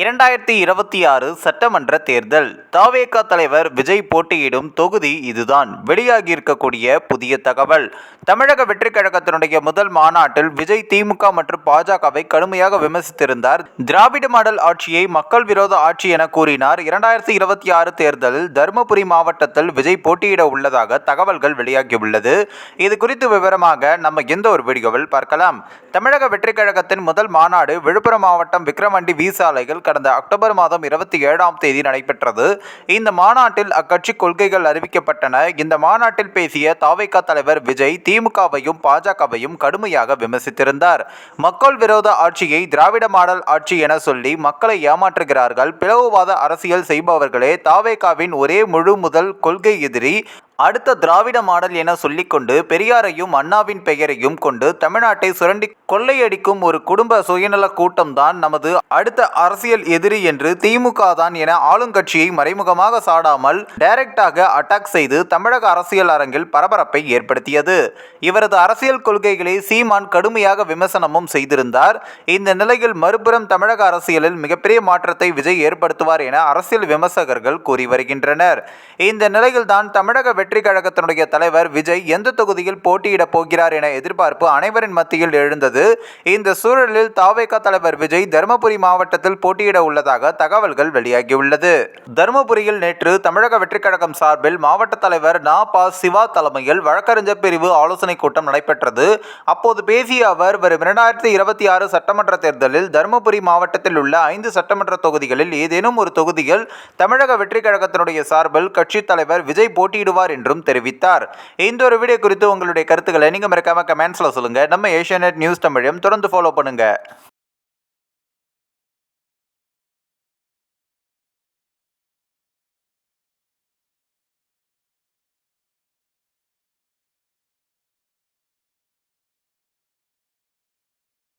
இரண்டாயிரத்தி இருபத்தி ஆறு சட்டமன்ற தேர்தல். தாவேகா தலைவர் விஜய் போட்டியிடும் தொகுதி இதுதான். வெளியாகியிருக்கக்கூடிய புதிய தகவல். தமிழக வெற்றிக் கழகத்தினுடைய முதல் மாநாட்டில் விஜய் திமுக மற்றும் பாஜகவை கடுமையாக விமர்சித்திருந்தார். திராவிட மாடல் ஆட்சியை மக்கள் விரோத ஆட்சி என கூறினார். இரண்டாயிரத்தி இருபத்தி ஆறு தேர்தலில் தருமபுரி மாவட்டத்தில் விஜய் போட்டியிட உள்ளதாக தகவல்கள் வெளியாகியுள்ளது. இது குறித்து விவரமாக நம்ம எந்த ஒரு வீடியோவில் பார்க்கலாம். தமிழக வெற்றிக் கழகத்தின் முதல் மாநாடு விழுப்புரம் மாவட்டம் விக்கிரமண்டி வி கடந்த அக்டோபர் மாதம் இருபத்தி ஏழாம் தேதி நடைபெற்றது. இந்த மாநாட்டில் அக்கட்சி கொள்கைகள் அறிவிக்கப்பட்டன. இந்த மாநாட்டில் பேசிய தாவேகா தலைவர் விஜய் திமுகவையும் பாஜகவையும் கடுமையாக விமர்சித்திருந்தார். மக்கள் விரோத ஆட்சியை திராவிட மாடல் ஆட்சி என சொல்லி மக்களை ஏமாற்றுகிறார்கள். பிளவுவாத அரசியல் செய்பவர்களே தாவேகாவின் ஒரே முழு முதல் கொள்கை எதிரி அடுத்த திராவிட மாடல் என சொல்லிக்கொண்டு பெரியாரையும் அண்ணாவின் பெயரையும் கொண்டு தமிழ்நாட்டை சுரண்டி கொள்ளையடிக்கும் ஒரு குடும்ப சுயநல கூட்டம்தான் நமது அடுத்த அரசியல் எதிரி என்று திமுக தான் என ஆளுங்கட்சியை மறைமுகமாக சாடாமல் டைரக்டாக அட்டாக் செய்து தமிழக அரசியல் அரங்கில் பரபரப்பை ஏற்படுத்தியது. இவரது அரசியல் கொள்கைகளை சீமான் கடுமையாக விமர்சனமும் செய்திருந்தார். இந்த நிலையில் மறுபுறம் தமிழக அரசியலில் மிகப்பெரிய மாற்றத்தை விஜய் ஏற்படுத்துவார் என அரசியல் விமர்சகர்கள் கூறி வருகின்றனர். இந்த நிலையில்தான் தமிழக வெற்றி கழகத்தினுடைய தலைவர் விஜய் எந்த தொகுதியில் போட்டியிடப் போகிறார் என எதிர்பார்ப்பு அனைவரின் மத்தியில் எழுந்தது. இந்த சூழலில் தாவேகா தலைவர் விஜய் தருமபுரி மாவட்டத்தில் போட்டியிட உள்ளதாக தகவல்கள் வெளியாகியுள்ளது. தருமபுரியில் நேற்று தமிழக வெற்றிக் கழகம் சார்பில் மாவட்ட தலைவர் நா. பா. சிவா தலைமையில் வழக்கறிஞர் பிரிவு ஆலோசனை கூட்டம் நடைபெற்றது. அப்போது பேசிய அவர் வரும் இரண்டாயிரத்தி இருபத்தி ஆறு சட்டமன்ற தேர்தலில் தருமபுரி மாவட்டத்தில் உள்ள ஐந்து சட்டமன்ற தொகுதிகளில் ஏதேனும் ஒரு தொகுதியில் தமிழக வெற்றிக் கழகத்தினுடைய சார்பில் கட்சித் தலைவர் விஜய் போட்டியிடுவார் என்றும் தெரிவித்தார். இந்த ஒரு வீடியோ குறித்து உங்களுடைய கருத்துக்களை நீங்க மறக்காமல் கமெண்ட்ஸில் சொல்லுங்க. நம்ம ஏஷியா நியூஸ் தமிழையும் தொடர்ந்து ஃபாலோ பண்ணுங்க.